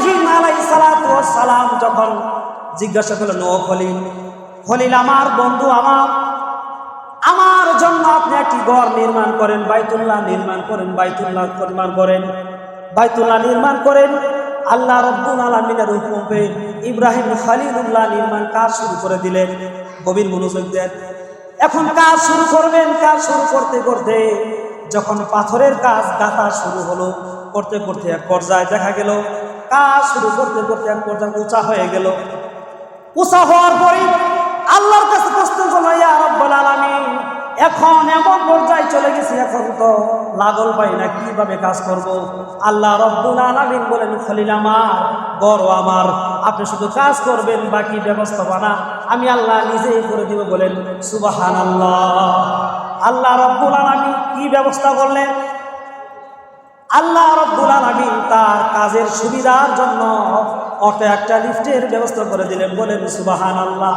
ইব্রাহিম আলাই সালাম যখন জিজ্ঞাসা করলেন, ও খলিল খলিল আমার বন্ধু আমার। আমার জন্য আপনি একটি ঘর নির্মাণ করেন, বাইতুল্লাহ নির্মাণ করেন, বাইতুল্লাহ নির্মাণ করেন, বাইতুল্লাহ নির্মাণ করেন। আল্লাহ রব্বুল আলমিনের হুকুমে ইব্রাহিম খালিদুল্লাহ নির্মাণ কাজ শুরু করে দিলেন। গভীর মনোযোগ দেন এখন কাজ শুরু করবেন, কাজ শুরু করতে করতে যখন পাথরের কাজ গাঁথা শুরু হলো, করতে করতে এক পর্যায়ে দেখা গেল কাজ শুরু করতে করতে এক পর্যায়ে উঁচা হয়ে গেল। উষা হওয়ার পরে আল্লাহর কাছে প্রশ্ন করল, ইয়া রব্বুল আলামিন, এখন এমন পর্যায়ে চলে গেছি, এখন তো লাগল পাই না, কীভাবে কাজ করব? আল্লাহ রব্বুল বলেন, খলিল আমার, বড় আমার, আপনি শুধু কাজ করবেন, বাকি ব্যবস্থাপনা আমি আল্লাহ নিজেই করে দিব বলেন সুবাহান আল্লাহ আল্লাহ রব্বুল আলামিন কি ব্যবস্থা করলেন? আল্লাহ রব্বুল আলামিন তার কাজের সুবিধার জন্য অটো একটা লিফটের ব্যবস্থা করে দিলেন। বলেন সুবাহান আল্লাহ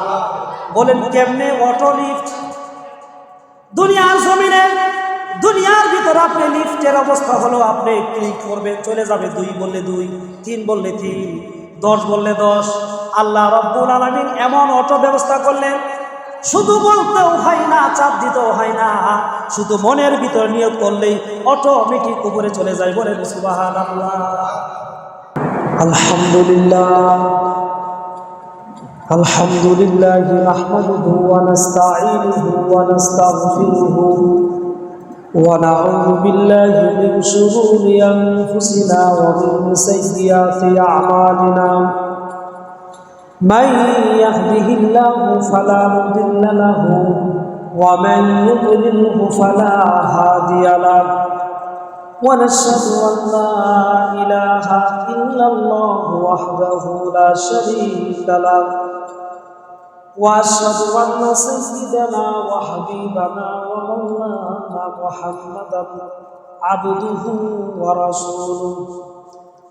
বলেন, কেমনে অটো লিফট? দুনিয়ার জমিনে, দুনিয়ার ভিতর আপনি লিফটের অবস্থা হলো, আপনি ক্লিক করবেন? চলে যাবে দুই বললে দুই, তিন বললে তিন, দশ বললে দশ। আল্লাহ রব্বুল আলমিন এমন অটো ব্যবস্থা করলেন শুধু বলতেও হয় না চাপ দিতেও হয় না শুধু মনের ভিতর নিয়োগ করলেই অটোমেটিক উপরে চলে যায় বলেন সুবাহান আল্লাহ الحمد لله الحمد لله نحمده ونستعينه ونستغفره ونعوذ بالله من شرور أنفسنا ومن سيئات أعمالنا من يهده الله فلا مضل له ومن يضلله فلا هادي له ونشهد أن لا إله إلا الله وحده لا شريك له وأشهد أن سيدنا وحبيبنا ومولانا محمدا عبده ورسوله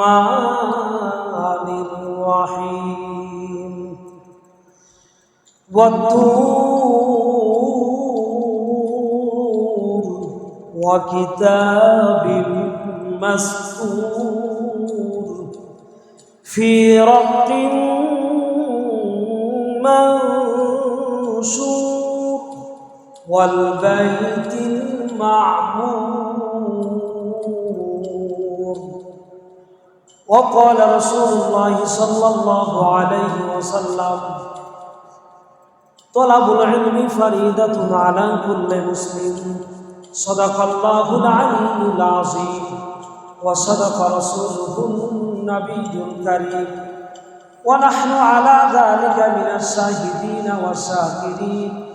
الرحمن الرحيم. والطور وكتاب مسطور في رق منشور والبيت المعمور وقال رسول الله صلى الله عليه وسلم طلب العلم فريدة على كل مسلم. صدق الله العلي العظيم وصدق رسوله النبي الكريم. ونحن على ذلك من الشاهدين والشاكرين.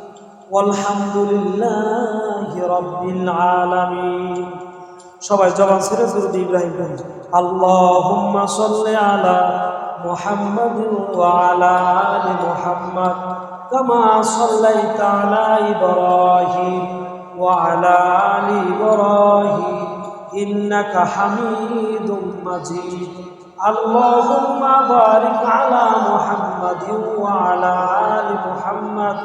والحمد لله رب العالمين. সবাই জবান ছেড়ে যদি ইব্রাহিম পড়ি আল্লাহুম্মা সাল্লি আলা মুহাম্মাদ ওয়া আলা আলি মুহাম্মাদ কামা সাল্লাইতা আলা ইব্রাহিম ওয়া আলা আলি ইব্রাহিম ইন্নাকা হামিদুম মাজিদ। আল্লাহুম্মা বারিক আলা মুহাম্মাদ ওয়া আলা আলি মুহাম্মাদ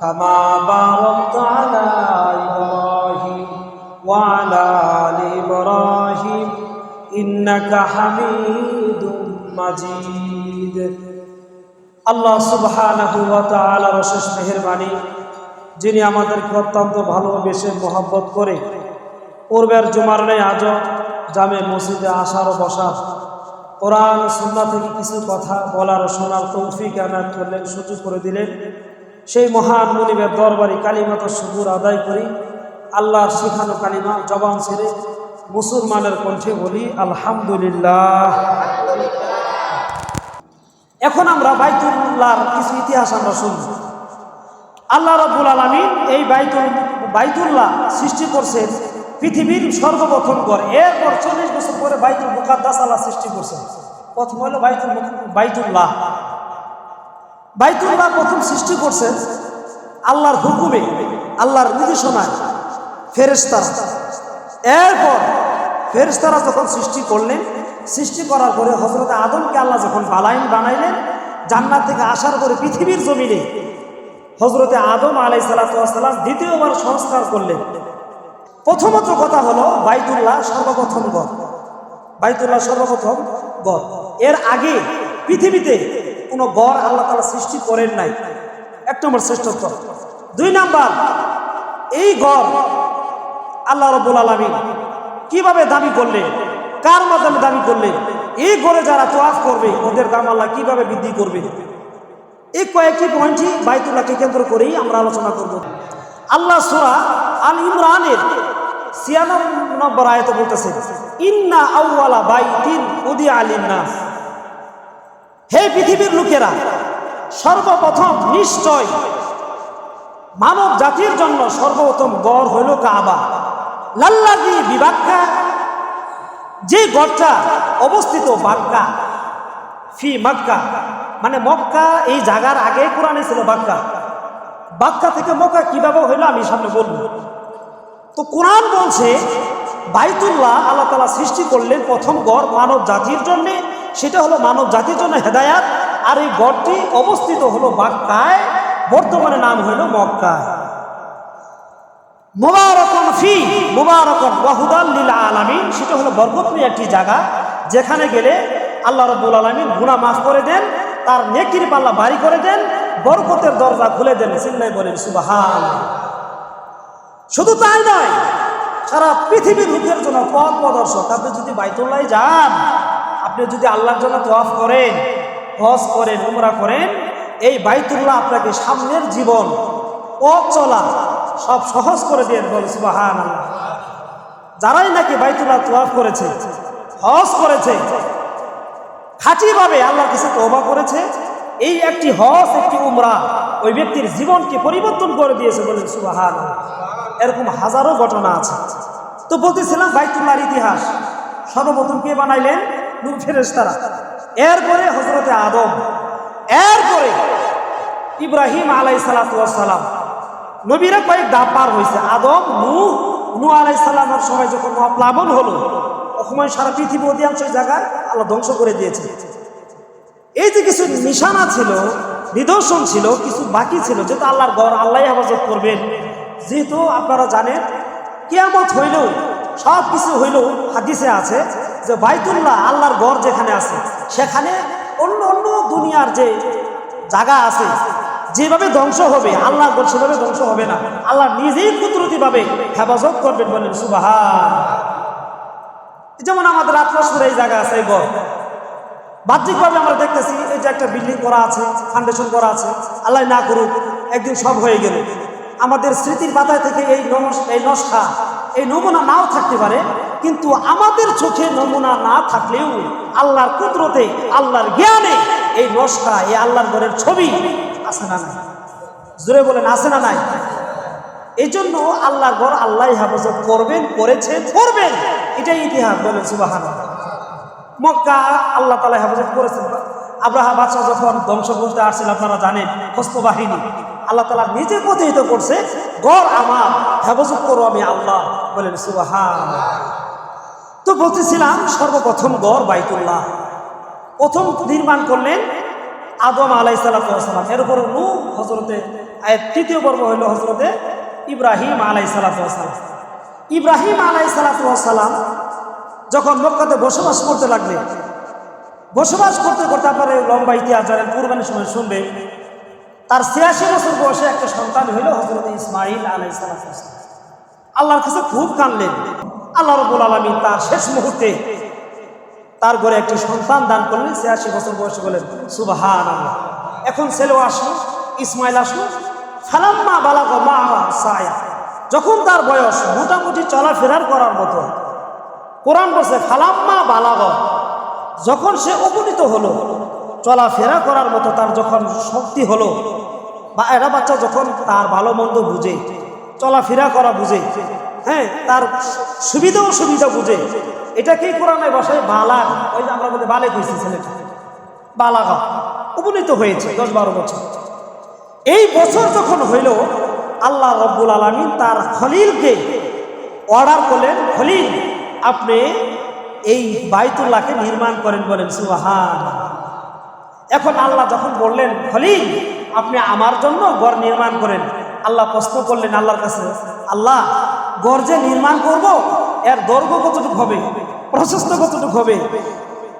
কামা বারাকতা আলা وعلى آل إبراهيم إنك حميد مجيد আল্লাহ সুবহানাহু ওয়া তাআলার অশেষ মেহেরবানি যিনি আমাদেরকে অত্যন্ত ভালোবেসে মহব্বত করে পূর্বের জুমার নেই আজও জামে মসজিদে আসার ও বসার কোরআন সুন্না থেকে কিছু কথা বলার ও শোনার তৌফিক আনায়ত করলেন সুযোগ করে দিলেন সেই মহান মনিবের দরবারি কালিমাত সুবুর আদায় করি আল্লাহর শিখানো কালিমা জবান ছেড়ে মুসলমানের কণ্ঠে বলি, আলহামদুলিল্লাহ। এখন আমরা বাইতুল্লাহর কিছু ইতিহাস আমরা শুনব। আল্লাহ রব্বুল আলমিন এই বাইতুল, বাইতুল্লাহ সৃষ্টি করছেন পৃথিবীর সর্বপ্রথম ঘর। এরপর চল্লিশ বছর পরে বাইতুল মুকাদ্দাস আল্লাহ সৃষ্টি করছেন। প্রথম হলো বাইতুল বাইতুল্লাহ। বাইতুল্লাহ প্রথম সৃষ্টি করছেন আল্লাহর হুকুমে, আল্লাহর নির্দেশনায়। ফেরেস্তারা এরপর ফেরেস্তারা যখন সৃষ্টি করলেন, সৃষ্টি করার পরে হজরত আদমকে আল্লাহ যখন বালাইন বানাইলেন, জান্নাত থেকে আসার পরে পৃথিবীর জমিনে হজরতে আদম আলাই সালাতাম দ্বিতীয়বার সংস্কার করলেন। প্রথমত কথা হলো বাইতুল্লাহ সর্বপ্রথম গড়। বাইতুল্লাহ সর্বপ্রথম গড়। এর আগে পৃথিবীতে কোনো গড় আল্লাহ তালা সৃষ্টি করেন নাই। এক নম্বর শ্রেষ্ঠত্ব। দুই নাম্বার, এই গড় আল্লাহ রব্বুল আলমী কীভাবে দাবি করলেন কার মাধ্যমে দাবি করলেন এই গড়ে যারা তোয়াফ করবে, ওদের দাম আল্লাহ কীভাবে বৃদ্ধি করবে? এই কয়েকটি পয়েন্টই বাইতুল্লাহকে কেন্দ্র করেই আমরা আলোচনা করব। আল্লাহ সুরা আল ইমরানের ছিয়ানব্বই নম্বর আয়তে বলতেছে, ইন্না আউওয়ালা বাইতিন উদি আলিন্নাস হে পৃথিবীর লোকেরা, সর্বপ্রথম নিশ্চয় মানব জাতির জন্য সর্বপ্রথম গড় হইল কাবা। লাল্লাদি বিবাক্কা, যে গড়টা অবস্থিত বাক্কা, ফি মক্কা মানে মক্কা এই জায়গার আগে কোরআনে ছিল বাক্কা। বাক্কা থেকে মক্কা কীভাবে হইল আমি সামনে বলব। তো কোরআন বলছে, বাইতুল্লাহ আল্লাহ তালা সৃষ্টি করলেন প্রথম গড় মানব জাতির জন্য, সেটা হলো মানব জাতির জন্য হেদায়াত, আর এই গড়টি অবস্থিত হলো বাক্কায়, বর্তমানে নাম হইল মক্কায়। মোবারকন ফি মোবারকন ওয়াহুদাল লীল আলামিন, সেটা হলো বরকতময় একটি জায়গা, যেখানে গেলে আল্লাহ রব্বুল আলমিন গুণা মাফ করে দেন, তার নেকির পাল্লা বাড়ি করে দেন, বরকতের দরজা খুলে দেন চিল্লাই বলেন সুবাহান শুধু তাই নয়, সারা পৃথিবীর লোকের জন্য পথ প্রদর্শক। আপনি যদি বাইতুল্লাহ যান, আপনি যদি আল্লাহর জন্য তোয়াফ করেন, হজ করেন, উমরা করেন, এই বাইতুল্লাহ আপনাকে সামনের জীবন পথ চলা সব সহজ করে দিয়ে বলে সুবাহান আল্লাহ যারাই নাকি বাইতুল্লাহ তোয়াফ করেছে, হজ করেছে, খাঁটিভাবে আল্লাহর কাছে তওবা করেছে, এই একটি হজ, একটি উমরা ওই ব্যক্তির জীবনকে পরিবর্তন করে দিয়েছে বলেন সুবাহান এরকম হাজারো ঘটনা আছে। তো বলতেছিলাম, বাইতুল্লাহর ইতিহাস, সর্বপ্রথম কে বানাইলেন? নূর ফেরেশতারা। এরপরে হজরতে আদম। এরপরে ইব্রাহিম আলাই সালাম। নবীরা কয়েক ধাপ পার হয়েছে আদম নু নু আলাই সালামের সময় যখন প্লাবন হলো সময় সারা পৃথিবী অধিকাংশ জায়গায় আল্লাহ ধ্বংস করে দিয়েছে। এই যে কিছু নিশানা ছিল, নিদর্শন ছিল, কিছু বাকি ছিল, যেহেতু আল্লাহর গড় আল্লাহ হেফাজত করবেন। যেহেতু আপনারা জানেন, কেয়ামত হইলেও সব কিছু হইলেও হাদিসে আছে যে বাইতুল্লাহ আল্লাহর গড় যেখানে আছে, সেখানে অন্য অন্য দুনিয়ার যে জায়গা আছে যেভাবে ধ্বংস হবে, আল্লাহ সেভাবে ধ্বংস হবে না। আল্লাহ নিজেই কুদরতিভাবে হেফাজত করবেন বলেন সুবাহা যেমন আমাদের আত্মসুর এই জায়গা আছে, এই বাহ্যিকভাবে আমরা দেখতেছি, এই যে একটা বিল্ডিং করা আছে ফাউন্ডেশন করা আছে, আল্লাহ না করুক, একদিন সব হয়ে গেল। আমাদের স্মৃতির পাতায় থেকে এই এই নস্কা, এই নমুনা নাও থাকতে পারে, কিন্তু আমাদের চোখে নমুনা না থাকলেও আল্লাহর কুদরতে, আল্লাহর জ্ঞানে এই নস্কা, এই আল্লাহর ঘরের ছবি আছে না নাই? জোরে বলেন, আছে না নাই? এই জন্য আল্লাহর ঘর আল্লাহ হেফাজত করবেন করেছে করবেন। এটাই ইতিহাস, বলেন সুবাহান মক্কা আল্লাহ তালা হেফাজত করেছেন আব্রাহা বাদশাহ যখন ধ্বংস করতে আসছিল, আপনারা জানেন, হস্ত বাহিনী। আল্লাহ তালা নিজে প্রতিহিত করছে গড় আমার, হেফাজত করো আমি আল্লাহ। বলেন সুবাহান তো বলতেছিলাম, সর্বপ্রথম গড় বাইতুল্লাহ। প্রথম নির্মাণ করলেন আদম আলাই সালাতাম এর উপর নু হজরতে তৃতীয় পর্ব হইল হজরতে ইব্রাহিম আলাই সালাতাম ইব্রাহিম আলাই সালাতাম যখন মক্কাতে বসবাস করতে লাগলেন বসবাস করতে করতে আপনার লম্বা ইতিহাস জানেন, কুরবানির সময় শুনবে, তার ছিয়াশি বছর বয়সে একটা সন্তান হইল হজরত ইসমাইল আলাই সালাতাম আল্লাহর কাছে খুব কানলেন আল্লাহ রবুল আলমী তার শেষ মুহূর্তে তার ঘরে একটি সন্তান দান করলেন ছিয়াশি বছর বয়সে বলেন সুবাহান এখন ছেলেও আসলো, ইসমাইল আসলো, ফালাম্মা বালাগ মা সায়া। যখন তার বয়স মোটামুটি চলাফেরার করার মতো, কোরআন বলছে, ফালাম্মা বালাগ। যখন সে উপনীত হলো, চলাফেরা করার মতো তার যখন শক্তি হলো, বা এরা বাচ্চা যখন তার ভালো মন্দ বুঝে, চলাফেরা করা বুঝে হ্যাঁ তার সুবিধা ও সুবিধা বুঝে। এটাকেই কোরআনে বসায় বালাগ। ওই যে আমরা বলি বালে কইছি ছেলেটা। বালাগা। উপনীত হয়েছে দশ বারো বছর। এই বছর যখন হইল, আল্লাহ রব্বুল আলমিন তার খলিলকে অর্ডার করলেন, খলিল, আপনি এই বাইতুল্লাহকে নির্মাণ করেন বলেন সুবাহান এখন আল্লাহ যখন বললেন, খলিল, আপনি আমার জন্য গড় নির্মাণ করেন। আল্লাহ প্রশ্ন করলেন আল্লাহর কাছে, আল্লাহ যে নির্মাণ করব, এর দৈর্ঘ্য কতটুকু হবে, প্রশস্ত কতটুকু হবে,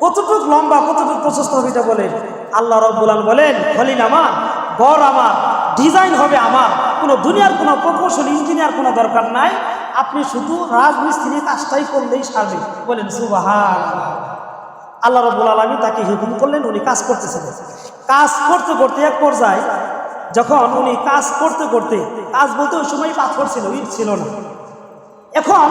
কতটুকু লম্বা, কতটুকু প্রশস্ত হবে এটা বলেন। আল্লাহ রব্বুল আলম বলেন, খলিল আমার গড় আমার, ডিজাইন হবে আমার, কোনো দুনিয়ার কোনো প্রকৌশল, ইঞ্জিনিয়ার কোনো দরকার নাই, আপনি শুধু রাজমিস্ত্রি কাজটাই করলেই সারবে বলেন সুবাহান আল্লাহ রবুল আলমী তাকে হুকুম করলেন, উনি কাজ করতেছিলেন। কাজ করতে করতে এক পর্যায়ে যখন উনি কাজ করতে করতে, কাজ বলতে ওই সময় পাথর ছিল, ইট ছিল না। এখন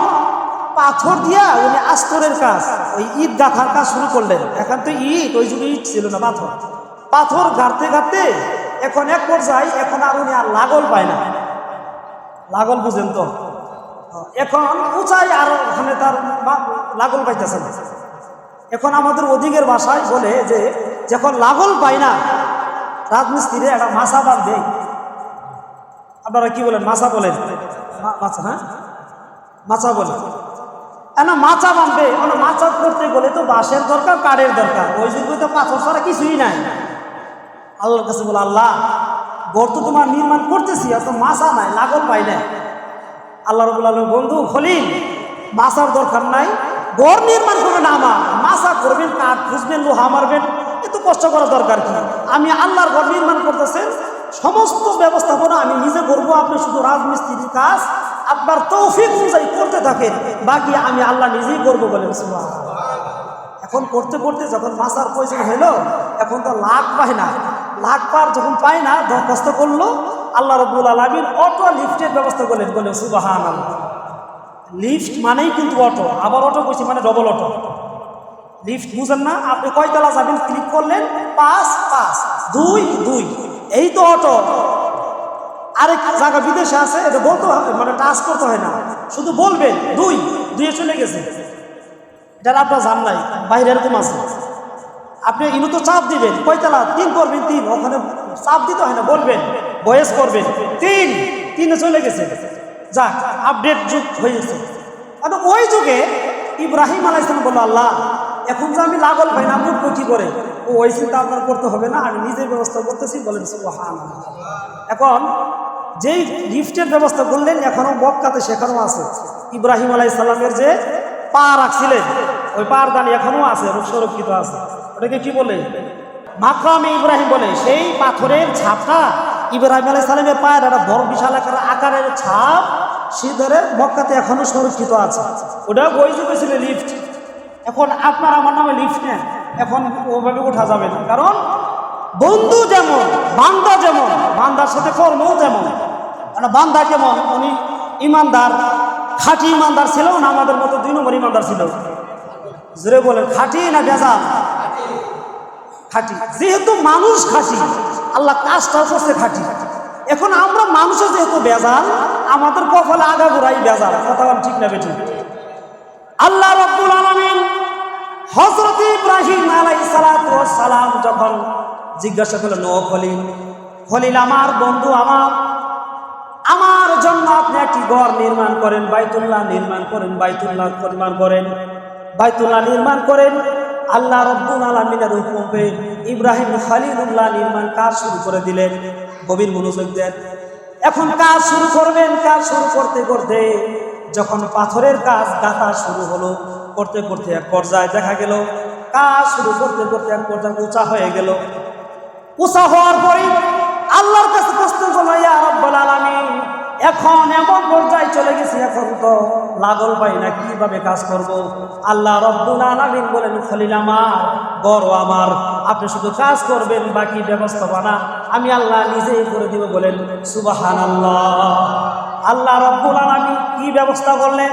পাথর দিয়া উনি আস্তরের কাজ, ওই ঈদ গাঁথার কাজ শুরু করলেন। এখন তো ঈদ ওই যুগে ইট ছিল না, পাথর। পাথর গাঁথতে গাঁথতে এখন এক পর্যায়ে, এখন আর উনি আর লাগল পায় না। লাগল বুঝেন তো? এখন উঁচাই আর ওখানে তার লাগল পাইতেছে না। এখন আমাদের অধিকের ভাষায় বলে যে, যখন লাগল পায় না রাজমিস্ত্রি একটা মাছা বাঁধবে। আপনারা কি বলেন? মাছা বলেন। মাছা হ্যাঁ? মাছা বলে না মাচা বাঁধবে মানে মাচা করতে গেলে তো বাঁশের দরকার, কাঠের দরকার। ওই যুগে তো পাথর ছাড়া কিছুই নাই। আল্লাহর কাছে বলে, আল্লাহ গড় তো তোমার নির্মাণ করতেছি অত মাছা নাই লাগল পাই না আল্লাহ রবুল বন্ধু, খলিল মাছার দরকার নাই গড় নির্মাণ করবেন আমার। মাছা করবেন, কাঠ খুঁজবেন, লোহা মারবেন, এত কষ্ট করার দরকার কি? আমি আল্লাহর ঘর নির্মাণ করতেছেন, সমস্ত ব্যবস্থাপনা আমি নিজে করব, আপনি শুধু রাজমিস্ত্রির কাজ আপনার তৌফিক অনুযায়ী করতে থাকেন বাকি আমি আল্লাহ নিজেই করব সুবহানাল্লাহ। এখন করতে করতে যখন মাছার প্রয়োজন হইল এখন তো লাখ পায় না। লাখ পার যখন পায় না, দরখাস্ত করল, আল্লাহ রবুল আলমিন অটো লিফটের ব্যবস্থা করলেন বলে সুবাহান লিফট মানেই কিন্তু অটো আবার অটো কইছি মানে ডবল অটো লিফট বুঝেন না, আপনি কয়তলা যাবেন ক্লিক করলেন, পাঁচ পাঁচ, দুই দুই। এই তো অটো আরেক জায়গা বিদেশে আছে, এটা বলতে মানে টাচ করতে হয় না। শুধু বলবেন দুই, দুইয়ে চলে গেছে। এটা আপনার জান নাই, বাইরে এরকম আছে। আপনি ইনু তো চাপ দিবেন কয়তলা তিন করবেন, তিন, ওখানে চাপ দিতে হয় না, বলবেন, বয়স করবেন, তিন, তিনে চলে গেছে। যাক আপডেট যুগ হয়েছে। কারণ ওই যুগে ইব্রাহিম আলাইসলাম বলল, আল্লাহ, এখন যে আমি লাগল পাই না মুখ করে ওই চিন্তা আপনার করতে হবে না, আমি নিজের ব্যবস্থা করতেছি, বলেন সুবহান এখন যেই লিফটের ব্যবস্থা করলেন এখনও মক্কাতে সেখানেও আছে। ইব্রাহিম আলাইসাল্লামের যে পা রাখছিলেন, ওই পার দানি এখনও আছে সুরক্ষিত আছে। ওটাকে কি বলে? মাকরামে ইব্রাহিম বলে, সেই পাথরের ছাপটা ইব্রাহিম আলাই সালামের পায়ের একটা বড় বিশাল আকার আকারের ছাপ সে ধরে মক্কাতে এখনও সুরক্ষিত আছে। ওটা ওই যুগে লিফট। এখন আপনার আমার নামে লিফট নেন। এখন ওভাবে ওঠা যাবে না। কারণ বন্ধু যেমন, বান্দা যেমন, বান্দার সাথে কর্মও যেমন মানে বান্দা কেমন উনি ইমানদার, খাঁটি ইমানদার ছিল না, আমাদের মতো দুই নম্বর ইমানদার ছিল। জোরে বলেন, খাঁটি না বেজা খাঁটি। যেহেতু মানুষ খাঁটি, আল্লাহ কাজটাও করছে খাঁটি। এখন আমরা মানুষের যেহেতু বেজাল, আমাদের কপালে আগাগোড়াই বেজাল। কথা ঠিক না বেঠি আল্লাহ রব্বুল আলমিন হজরত ইব্রাহিম সালাম যখন জিজ্ঞাসা করলেন, ও খলিল খলিল আমার বন্ধু আমার। আমার জন্য আপনি একটি ঘর নির্মাণ করেন, বাইতুল্লাহ নির্মাণ করেন, বাইতুল্লাহ নির্মাণ করেন, বাইতুল্লাহ নির্মাণ করেন। আল্লাহ রব্বুল আলমিনের হুকুমে ইব্রাহিম খালিলুল্লাহ নির্মাণ কাজ শুরু করে দিলেন গভীর মনোযোগ এখন কাজ শুরু করবেন, কাজ শুরু করতে করতে যখন পাথরের কাজ গাঁথা শুরু হলো করতে করতে এক পর্যায়ে দেখা গেল, কাজ শুরু করতে করতে এক পর্যায়ে উঁচা হয়ে গেল। উষা হওয়ার পরে আল্লাহর কাছে প্রশ্ন করল, ইয়া রব্বুল এখন এমন পর্যায়ে চলে গেছি, এখন তো লাগল পাই না, কীভাবে কাজ করব? আল্লাহ রব্বুল বলেন, খলিল আমার আমার, আপনি শুধু কাজ করবেন, বাকি ব্যবস্থাপনা আমি আল্লাহ নিজেই করে দিব বলেন সুবাহান আল্লাহ আল্লাহ রব্বুল আলামিন কি ব্যবস্থা করলেন?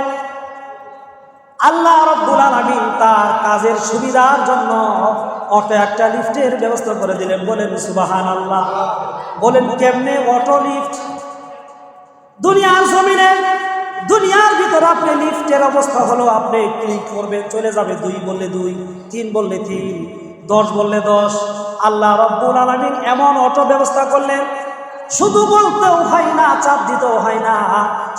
আল্লাহ রব্বুল আলমিন তার কাজের সুবিধার জন্য অটো একটা লিফটের ব্যবস্থা করে দিলেন। বলেন সুবাহান আল্লাহ বলেন, কেমনে অটো লিফট? দুনিয়ার জমিনে, দুনিয়ার ভিতরে আপনি লিফটের অবস্থা হলো, আপনি ক্লিক করবেন, চলে যাবে দুই বললে দুই, তিন বললে তিন, দশ বললে দশ। আল্লাহ রব্বুল আলমিন এমন অটো ব্যবস্থা করলেন শুধু বলতেও হয় না, চাপ দিতেও হয় না।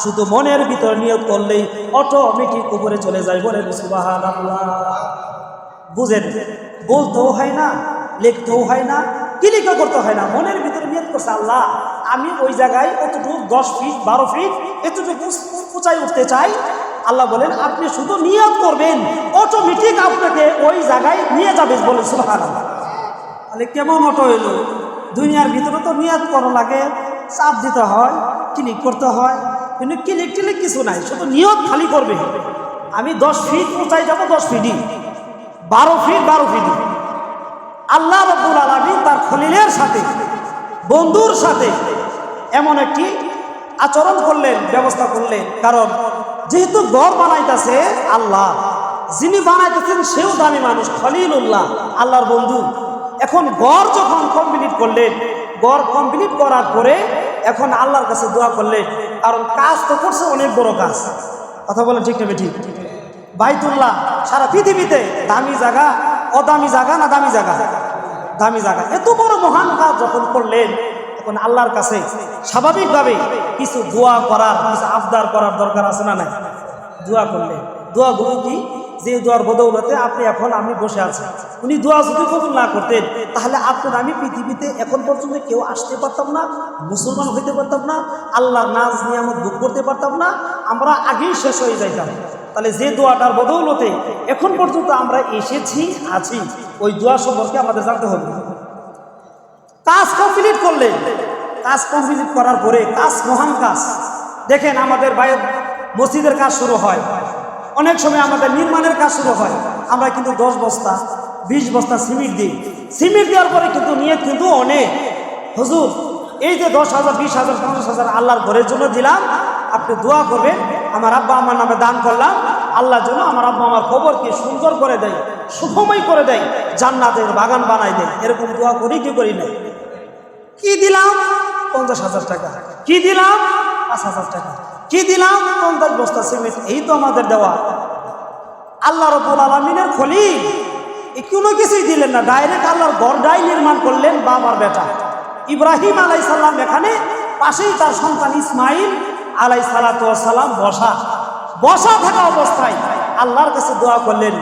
শুধু মনের ভিতর নিয়োগ করলেই অটোমেটিক উপরে চলে যায় বলে বুঝেন, বলতেও হয় না, লিখতেও হয় না ক্লিকও করতে হয় না, মনের ভিতরে নিয়ত করছে আল্লাহ। আমি ওই জায়গায় অতটুকু দশ ফিট বারো ফিট এতটুকু উঁচাই উঠতে চাই। আল্লাহ বলেন, আপনি শুধু নিয়োগ করবেন অটোমেটিক আপনাকে ওই জায়গায় নিয়ে যাবে বলে সুবাহান তাহলে কেমন অটো এলো দুনিয়ার ভিতরে তো নিয়াত করা লাগে, চাপ দিতে হয় ক্লিক করতে হয়, কিন্তু ক্লিক টিলিক কিছু নাই, শুধু নিয়ত খালি করবে। আমি দশ ফিট উঁচাই যাব, দশ ফিটই বারো ফিট বারো ফিটই আল্লাহ রব্বুল আলমী তার খলিলের সাথে, বন্ধুর সাথে এমন একটি আচরণ করলেন, ব্যবস্থা করলেন। কারণ যেহেতু গড় বানাইতেছে আল্লাহ, যিনি বানাইতেছেন সেও দামি মানুষ খলিল উল্লাহ আল্লাহর বন্ধু। এখন গড় যখন কমপ্লিট করলেন, গড় কমপ্লিট করার পরে এখন আল্লাহর কাছে দোয়া করলেন। কারণ কাজ তো করছে, অনেক বড় কাজ। কথা বলেন ঠিক নেবে ঠিক বাইতুল্লাহ, সারা পৃথিবীতে দামি জায়গা, অদামি জায়গা না দামি জায়গা? দামি জায়গা। এত বড় মহান কাজ যখন করলেন তখন আল্লাহর কাছে স্বাভাবিকভাবে কিছু দোয়া করার, কিছু আবদার করার দরকার আছে না নাই? দোয়া করলেন। দোয়াগুলো কি? যে দোয়ার বদৌলতে আপনি এখন আমি বসে আছি। উনি দোয়া যদি কবুল না করতেন, তাহলে আপনার আমি পৃথিবীতে এখন পর্যন্ত কেউ আসতে পারতাম না, মুসলমান হইতে পারতাম না আল্লাহ নাজ নিয়ামত ভোগ করতে পারতাম না, আমরা আগেই শেষ হয়ে যাইতাম। তাহলে যে দোয়াটার বদৌলতে এখন পর্যন্ত আমরা এসেছি, আছি, ওই দোয়া সম্পর্কে আমাদের জানতে হবে। কাজ কমপ্লিট করলেন। কাজ কমপ্লিট করার পরে কাজ মহান কাজ। দেখেন আমাদের বাইরে মসজিদের কাজ শুরু হয়। অনেক সময় আমাদের নির্মাণের কাজ শুরু হয়। আমরা কিন্তু দশ বস্তা, বিশ বস্তা সিমেন্ট দিই। সিমেন্ট দেওয়ার পরে কিন্তু নিয়ে কিন্তু অনেক। হুজুর, এই যে দশ হাজার, বিশ হাজার, পঞ্চাশ হাজার আল্লাহর ঘরের জন্য দিলাম, আপনি দোয়া করবেন, আমার আব্বা আমার নামে দান করলাম, আল্লাহর জন্য আমার আব্বা আমার খবরকে সুন্দর করে দেয়, সুখময় করে দেয়, জান্নাতের বাগান বানাই দেয়। এরকম দোয়া করি, কি করি না? কি দিলাম? পঞ্চাশ হাজার টাকা। কি দিলাম? পাঁচ হাজার টাকা। কি দিলাম? পঞ্চাশ বস্তা সিমেন্ট, এই তো আমাদের দেওয়া। আল্লাহ রবুল আলমিনের খলি কোনো কিছুই দিলেন না ডাইরেক্ট আল্লাহর গড়টাই নির্মাণ করলেন বাবার বেটা। ইব্রাহিম আলাই সাল্লাম এখানে পাশেই তার সন্তান ইসমাইল আলাই সালাম বসা। বসা থাকা অবস্থায় আল্লাহর কাছে দোয়া করলেন।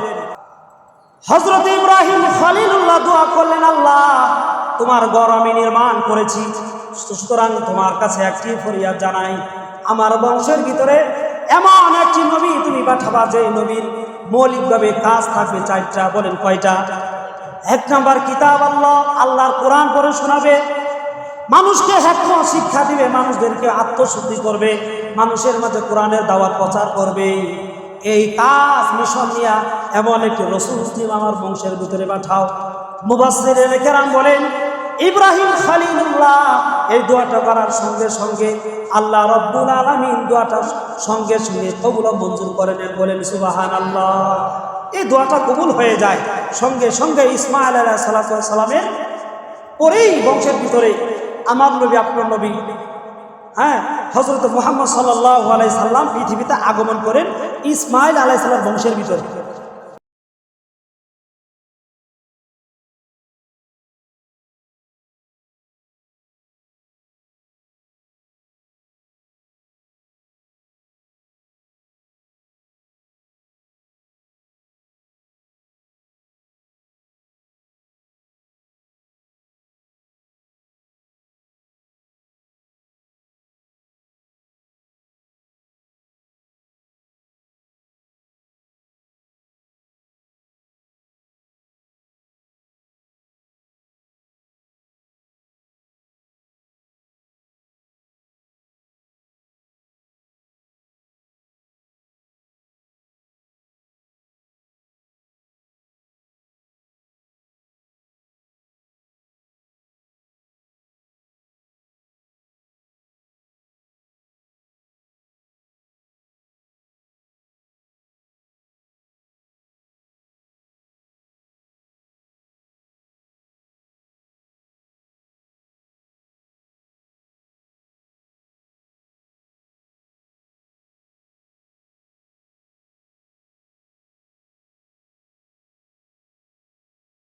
হজরত ইব্রাহিম খলিলুল্লাহ দোয়া করলেন, আল্লাহ, তোমার গড় আমি নির্মাণ করেছি। সুতরাং তোমার কাছে একটি ফরিয়াদ জানাই। আমার বংশের ভিতরে এমন একটি নবী তুমি পাঠাবা যে নবীর মৌলিকভাবে কাজ থাকবে চারটা, বলেন কয়টা? এক নাম্বার কিতাব আল্লাহ, আল্লাহর কোরআন পড়ে শোনাবে। মানুষকে হ্যাক্ষ শিক্ষা দিবে, মানুষদেরকে আত্মশুদ্ধি করবে, মানুষের মাঝে কোরআনের দাওয়াত প্রচার করবে। এই কাজ, মিশন নিয়া এমন একটি রসুল মুসলিম আমার বংশের ভিতরে পাঠাও। মুবাসির কেরাম বলেন, ইব্রাহিম খালিলুল্লাহ। এই দোয়াটা করার সঙ্গে সঙ্গে আল্লাহ রব্বুল আলমিন দোয়াটা সঙ্গে সঙ্গে কবুল মঞ্জুর করে নেন, বলেন সুবাহান আল্লাহ এই দোয়াটা কবুল হয়ে যায় সঙ্গে সঙ্গে ইসমাইল আলাহ সালামের পরেই বংশের ভিতরে আমার নবী, আপনার নবী হ্যাঁ হজরত মোহাম্মদ সাল্লাহ আলাই সাল্লাম পৃথিবীতে আগমন করেন ইসমাইল আলাই সাল্লাম বংশের ভিতরে।